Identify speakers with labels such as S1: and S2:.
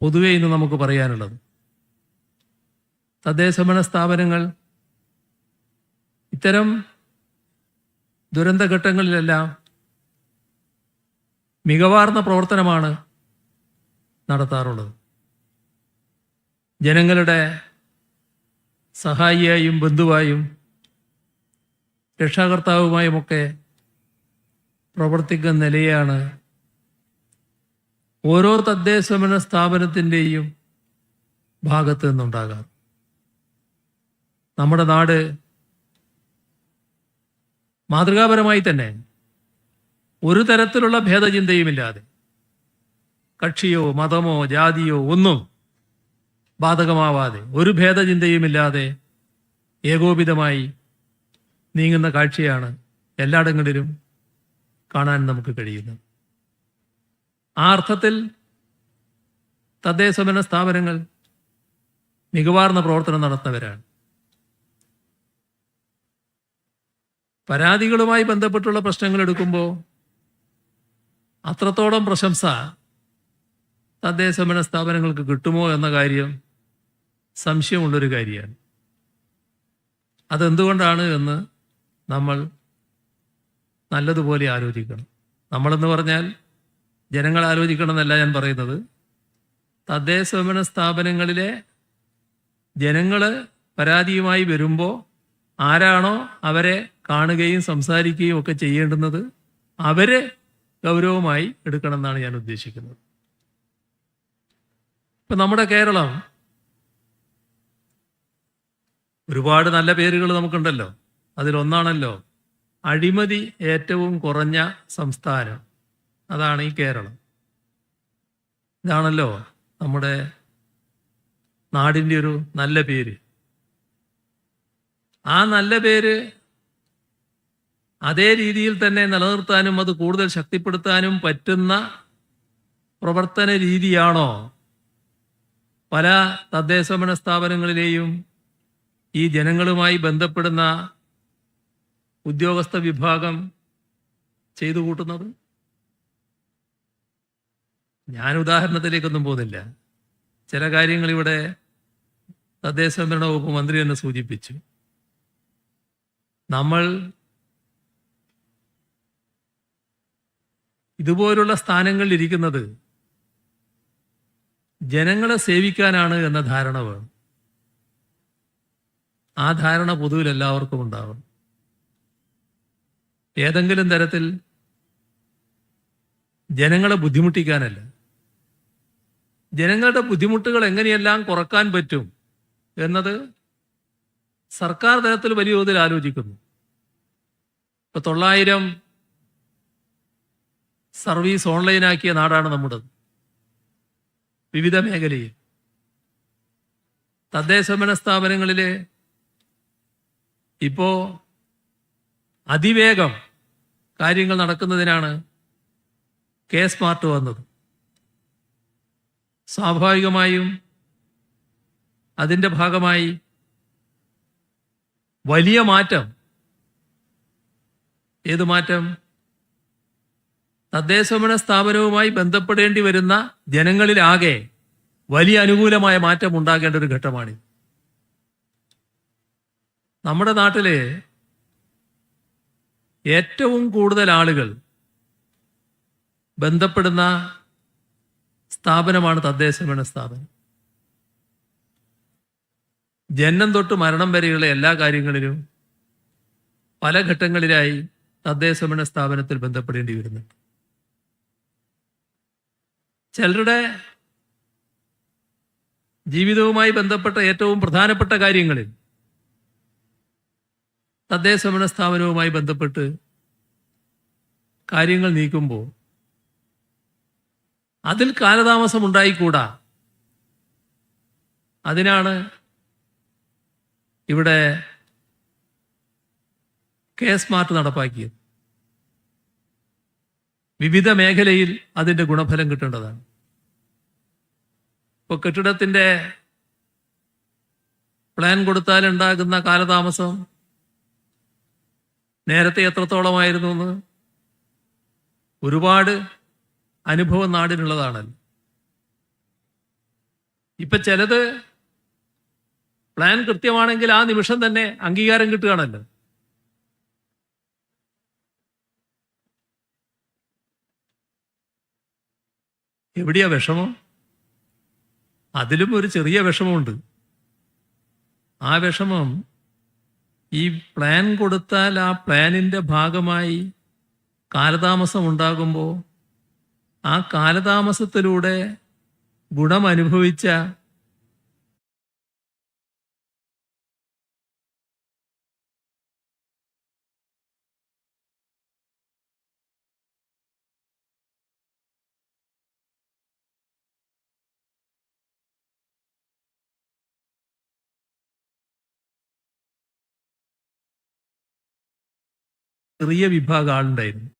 S1: പൊതുവെ ഇന്ന് നമുക്ക് പറയാനുള്ളത് തദ്ദേശഭരണ സ്ഥാപനങ്ങൾ ഇത്തരം ദുരന്തഘട്ടങ്ങളിലെല്ലാം മികവാർന്ന പ്രവർത്തനമാണ് നടത്താറുള്ളത്. ജനങ്ങളുടെ സഹായിയായും ബന്ധുവായും രക്ഷാകർത്താവുമായുമൊക്കെ പ്രവർത്തിക്കുന്ന നിലയാണ് ഓരോ തദ്ദേശ തദ്ദേശഭരണ സ്ഥാപനത്തിന്റെയും ഭാഗത്ത് നിന്നുണ്ടാകാം. നമ്മുടെ നാട് മാതൃകാപരമായി തന്നെ ഒരു തരത്തിലുള്ള ഭേദചിന്തയുമില്ലാതെ കക്ഷിയോ മതമോ ജാതിയോ ഒന്നും ബാധകമാവാതെ ഒരു ഭേദചിന്തയുമില്ലാതെ ഏകോപിതമായി നീങ്ങുന്ന കാഴ്ചയാണ് എല്ലായിടങ്ങളിലും കാണാൻ നമുക്ക് കഴിയുന്നത്. ആ അർത്ഥത്തിൽ തദ്ദേശഭരണ സ്ഥാപനങ്ങൾ മികവാർന്ന പ്രവർത്തനം നടത്തുന്നവരാണ്. പരാതികളുമായി ബന്ധപ്പെട്ടുള്ള പ്രശ്നങ്ങൾ എടുക്കുമ്പോൾ അത്രത്തോളം പ്രശംസ തദ്ദേശഭരണ സ്ഥാപനങ്ങൾക്ക് കിട്ടുമോ എന്ന കാര്യം സംശയമുള്ളൊരു കാര്യമാണ്. അതെന്തുകൊണ്ടാണ് എന്ന് നമ്മൾ നല്ലതുപോലെ ആലോചിക്കണം. നമ്മളെന്ന് പറഞ്ഞാൽ ജനങ്ങൾ ആലോചിക്കണം എന്നല്ല ഞാൻ പറയുന്നത്. തദ്ദേശ സ്വയംഭരണ സ്ഥാപനങ്ങളിലെ ജനങ്ങൾ പരാതിയുമായി വരുമ്പോൾ ആരാണോ അവരെ കാണുകയും സംസാരിക്കുകയും ഒക്കെ ചെയ്യേണ്ടുന്നത് അവരെ ഗൗരവമായി എടുക്കണം എന്നാണ് ഞാൻ ഉദ്ദേശിക്കുന്നത്. ഇപ്പൊ നമ്മുടെ കേരളം ഒരുപാട് നല്ല പേരുകൾ നമുക്കുണ്ടല്ലോ. അതിലൊന്നാണല്ലോ അഴിമതി ഏറ്റവും കുറഞ്ഞ സംസ്ഥാനം. അതാണ് ഈ കേരളം. ഇതാണല്ലോ നമ്മുടെ നാടിന്റെ ഒരു നല്ല പേര്. ആ നല്ല പേര് അതേ രീതിയിൽ തന്നെ നിലനിർത്താനും അത് കൂടുതൽ ശക്തിപ്പെടുത്താനും പറ്റുന്ന പ്രവർത്തന രീതിയാണോ? പല തദ്ദേശഭരണ സ്ഥാപനങ്ങളിലെയും ഈ ജനങ്ങളുമായി ബന്ധപ്പെടുന്ന ഉദ്യോഗസ്ഥ വിഭാഗം ചെയ്തു കൂട്ടുന്നത്? ഞാൻ ഉദാഹരണത്തിലേക്കൊന്നും പോകുന്നില്ല. ചില കാര്യങ്ങൾ ഇവിടെ തദ്ദേശ സ്വയംഭരണ വകുപ്പ് മന്ത്രി തന്നെ സൂചിപ്പിച്ചു. നമ്മൾ ഇതുപോലുള്ള സ്ഥാനങ്ങളിൽ ഇരിക്കുന്നത് ജനങ്ങളെ സേവിക്കാനാണ് എന്ന ധാരണ വേണം. ആ ധാരണ പൊതുവിൽ എല്ലാവർക്കും ഉണ്ടാവണം. ഏതെങ്കിലും തരത്തിൽ ജനങ്ങളെ ബുദ്ധിമുട്ടിക്കാനല്ല. ജനങ്ങളുടെ ബുദ്ധിമുട്ടുകൾ എങ്ങനെയെല്ലാം കുറയ്ക്കാൻ പറ്റും എന്നത് സർക്കാർ തലത്തിൽ വലിയ തോതിൽ ആലോചിക്കുന്നു. ഇപ്പൊ തൊള്ളായിരം സർവീസ് ഓൺലൈനാക്കിയ നാടാണ് നമ്മുടെ വിവിധ മേഖലയിൽ. തദ്ദേശഭരണ സ്ഥാപനങ്ങളിലെ ഇപ്പോ അതിവേഗം കാര്യങ്ങൾ നടക്കുന്നതിനാണ് കെ സ്മാർട്ട് വന്നത്. സ്വാഭാവികമായും അതിന്റെ ഭാഗമായി വലിയ മാറ്റം. ഏത് മാറ്റം? തദ്ദേശഭരണ സ്ഥാപനവുമായി ബന്ധപ്പെടേണ്ടി വരുന്ന ജനങ്ങളിലാകെ വലിയ അനുകൂലമായ മാറ്റം ഉണ്ടാകേണ്ട ഒരു ഘട്ടമാണ്. നമ്മുടെ നാട്ടിലെ ഏറ്റവും കൂടുതൽ ആളുകൾ ബന്ധപ്പെടുന്ന സ്ഥാപനമാണ് തദ്ദേശഭരണ സ്ഥാപനം. ജനനം തൊട്ട് മരണം വരെയുള്ള എല്ലാ കാര്യങ്ങളിലും പല ഘട്ടങ്ങളിലായി തദ്ദേശഭരണ സ്ഥാപനത്തിൽ ബന്ധപ്പെടേണ്ടി വരുന്നുണ്ട്. ചിലരുടെ ജീവിതവുമായി ബന്ധപ്പെട്ട ഏറ്റവും പ്രധാനപ്പെട്ട കാര്യങ്ങളിൽ തദ്ദേശഭരണ സ്ഥാപനവുമായി ബന്ധപ്പെട്ട് കാര്യങ്ങൾ നീക്കുമ്പോൾ അതിൽ കാലതാമസം ഉണ്ടായിക്കൂടാ. അതിനാണ് ഇവിടെ കെ സ്മാർട്ട് നടപ്പാക്കിയത്. വിവിധ മേഖലയിൽ അതിന്റെ ഗുണഫലം കിട്ടേണ്ടതാണ്. ഇപ്പോൾ കെട്ടിടത്തിന്റെ പ്ലാൻ കൊടുത്താൽ ഉണ്ടാകുന്ന കാലതാമസം നേരത്തെ എത്രത്തോളമായിരുന്നു എന്ന് ഒരുപാട് അനുഭവം നാടിനുള്ളതാണല്ലോ ഇപ്പൊ ചിലത് പ്ലാൻ കൃത്യമാണെങ്കിൽ ആ നിമിഷം തന്നെ അംഗീകാരം കിട്ടുകയാണല്ലോ. എവിടെയാ വിഷമം? അതിലും ഒരു ചെറിയ വിഷമമുണ്ട്. ആ വിഷമം ഈ പ്ലാൻ കൊടുത്താൽ ആ പ്ലാനിന്റെ ഭാഗമായി കാലതാമസം ഉണ്ടാകുമ്പോൾ ആ കാലതാമസത്തിലൂടെ ഗുണമനുഭവിച്ച ചെറിയ വിഭാഗം ആളുണ്ടായിരുന്നു